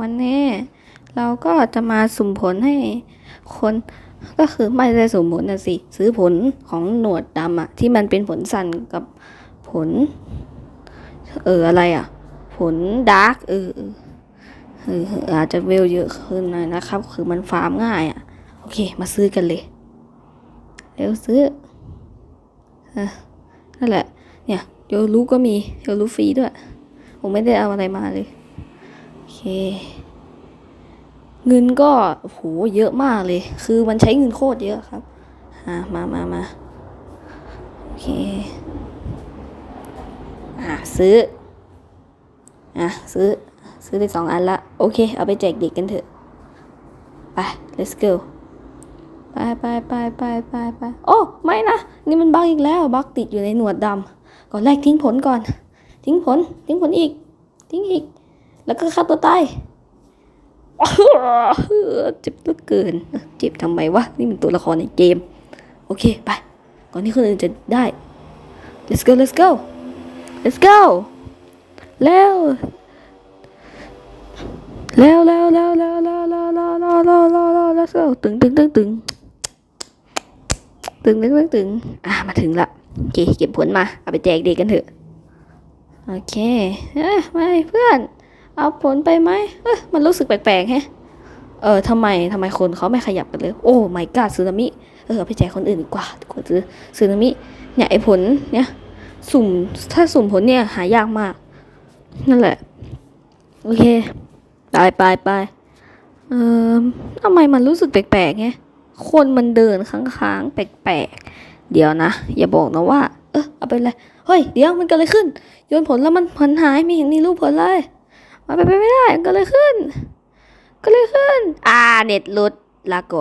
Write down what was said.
วันนี้เราก็จะมาสุ่มผลให้คนก็คือไม่ได้สุ่มผลนะสิ ซื้อผลของหนวดดำอะที่มันเป็นผลสันกับผล เอออะไรอะผลดาร์กเออเอออาจจะเวลเยอะขึ้นหน่อยนะครับ คือมันฟาร์มง่ายอะโอเค มาซื้อกันเลยเร็วซื้อนั่นแหละ เนี่ยเดี๋ยวรู้ก็มีเดี๋ยวรู้ฟรีด้วย ผมไม่ได้เอาอะไรมาเลย เค เงินก็โหเยอะมากเลย คือมันใช้เงินโคตรเยอะครับอ่ามามามาโอเค อ่าซื้อ อะซื้อ ซื้อได้สองอันละ โอเค เอาไปแจกเด็กกันเถอะ ไป let's go ไปไปไปไปไปไปโอ้ไม่นะ นี่มันบั๊กอีกแล้ว บั๊กติดอยู่ในหนวดดำก่อนแรกทิ้งผลก่อน ทิ้งผล ทิ้งผลอีก ทิ้งอีก แล้วก็ฆ่าตัวตายเจ็บเหลือเกิน เจ็บทำไมวะ นี่มันตัวละครในเกม โอเค ไป ก่อนที่คนอื่นจะได้ let's go let's go let's go เร็วเร็วเร็วเร็วเร็วเร็วเร็วเร็วเร็วเร็วเร็วเร็ว let's go ตึงตึงตึงตึงตึงตึงตึงตึงอะมาถึงละโอเคเก็บผลมา เอาไปแจกเด็กกันเถอะ โอเคเอ้ยไม่เพื่อน เอาผลไปไหมเอ้ยมันรู้สึกแปลกๆแฮะ เออทำไมทำไมคนเขาไม่ขยับกันเลย โอ้ไม่กล้าซึนามิ เออไปแจกคนอื่นดีกว่าดีกว่าซื้อซึนามิ เนี่ยไอผลเนี่ย สุ่ม ถ้าสุ่มผลเนี่ยหายากมาก นั่นแหละ โอเค ไปไปไปเออทำไมมันรู้สึกแปลกๆไงคนมันเดินค้างๆแปลกๆ เดี๋ยวนะ อย่าบอกนะว่า เออเอาไปเลย เฮ้ย เดี๋ยวมันเกิดอะไรขึ้น โยนผลแล้วมันผลหายไม่เห็นมีรูปผลเลย มันไปนไปไม่ได้ก็เลยขึ้น ก็เลยขึ้น อ่า เน็ตลุดลาก่อน